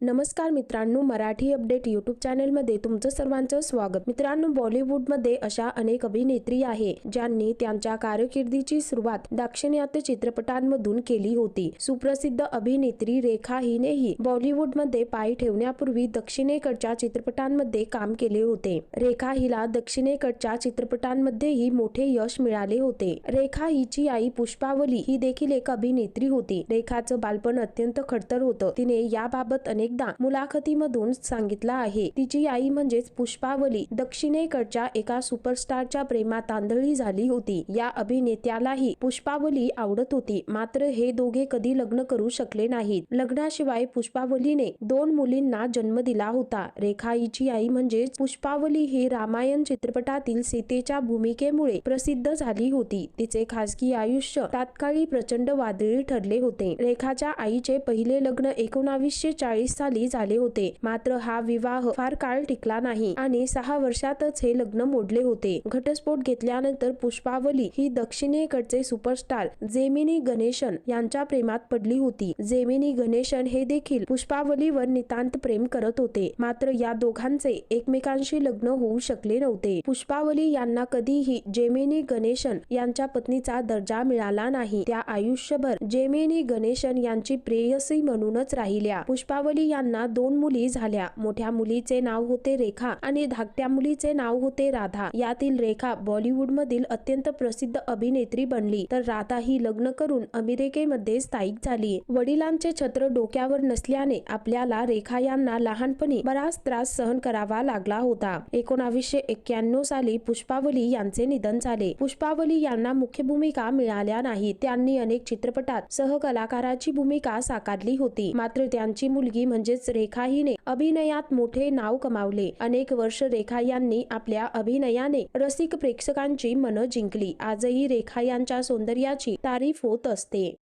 नमस्कार मित्रांनो Marathi update YouTube चॅनलमध्ये तुमचं सर्वांचं स्वागत. मित्रांनो बॉलिवूडमध्ये अशा अनेक अभिनेत्री आहे ज्यांनी त्यांच्या कारकिर्दीची सुरुवात दाक्षिणात्य चित्रपटांमधून केली होती. सुप्रसिद्ध अभिनेत्री रेखा हिनेही बॉलिवूडमध्ये पाय ठेवण्यापूर्वी दक्षिणेकडच्या चित्रपटांमध्ये काम केले होते. रेखा हिला दक्षिणेकडच्या चित्रपटांमध्येही मोठे यश मिळाले होते. रेखा हिची आई पुष्पावली ही देखील एक अभिनेत्री होती. रेखाचं बालपण अत्यंत खडतर होतं. तिने याबाबत अनेक अनेकदा मुलाखतीमधून सांगितलं आहे. तिची आई म्हणजेच पुष्पावली दक्षिणेकडच्या एका सुपरस्टारच्या प्रेमात तांदळी झाली होती. या अभिनेत्यालाही पुष्पावली आवडत होती. मात्र हे दोघे कधी लग्न करू शकले नाहीत. लग्नाशिवाय पुष्पावलीने दोन मुलींना जन्म दिला होता. रेखा हिची आई म्हणजेच पुष्पावली ही रामायण चित्रपटातील सीतेच्या भूमिकेमुळे प्रसिद्ध झाली होती. तिचे खासगी आयुष्य तात्काळी प्रचंड वादळी ठरले होते. रेखाच्या आईचे पहिले लग्न एकोणावीसशे चाळीस साली झाले होते. मात्र हा विवाह फार काळ टिकला नाही आणि सहा वर्षातच हे लग्न मोडले होते. घटस्फोट घेतल्यानंतर पुष्पावली ही दक्षिणेकडचे सुपरस्टार जेमिनी गणेशन यांच्या प्रेमात पडली होती. जेमिनी गणेशन हे देखील पुष्पावलीवर नितांत प्रेम करत होते. मात्र या दोघांचे एकमेकांशी लग्न होऊ शकले नव्हते. पुष्पावली यांना कधीही जेमिनी गणेशन यांच्या पत्नीचा दर्जा मिळाला नाही. त्या आयुष्यभर जेमिनी गणेशन यांची प्रेयसी म्हणूनच राहिल्या. पुष्पावली यांना दोन मुली झाल्या. मोठ्या मुलीचे नाव होते रेखा आणि धाकट्या मुलीचे नाव होते राधा. यातील रेखा बॉलिवूड मधील अत्यंत प्रसिद्ध अभिनेत्री बनली. तर राधा ही लग्न करून अमेरिकेमध्ये स्थायिक झाली. वडिलांचे छत्र डोक्यावर नसल्याने आपल्याला रेखा यांना लहानपणी बराच त्रास सहन करावा लागला होता. एकोणावीसशे एक्क्याण्णव साली पुष्पावली यांचे निधन झाले. पुष्पावली यांना मुख्य भूमिका मिळाल्या नाही. त्यांनी अनेक चित्रपटात सहकलाकाराची भूमिका साकारली होती. मात्र त्यांची मुलगी म्हणजे म्हणजेच रेखा हिने अभिनयात मोठे नाव कमावले. अनेक वर्ष रेखा यांनी आपल्या अभिनयाने रसिक प्रेक्षकांची मनं जिंकली. आजही रेखा यांच्या सौंदर्याची तारीफ होत असते.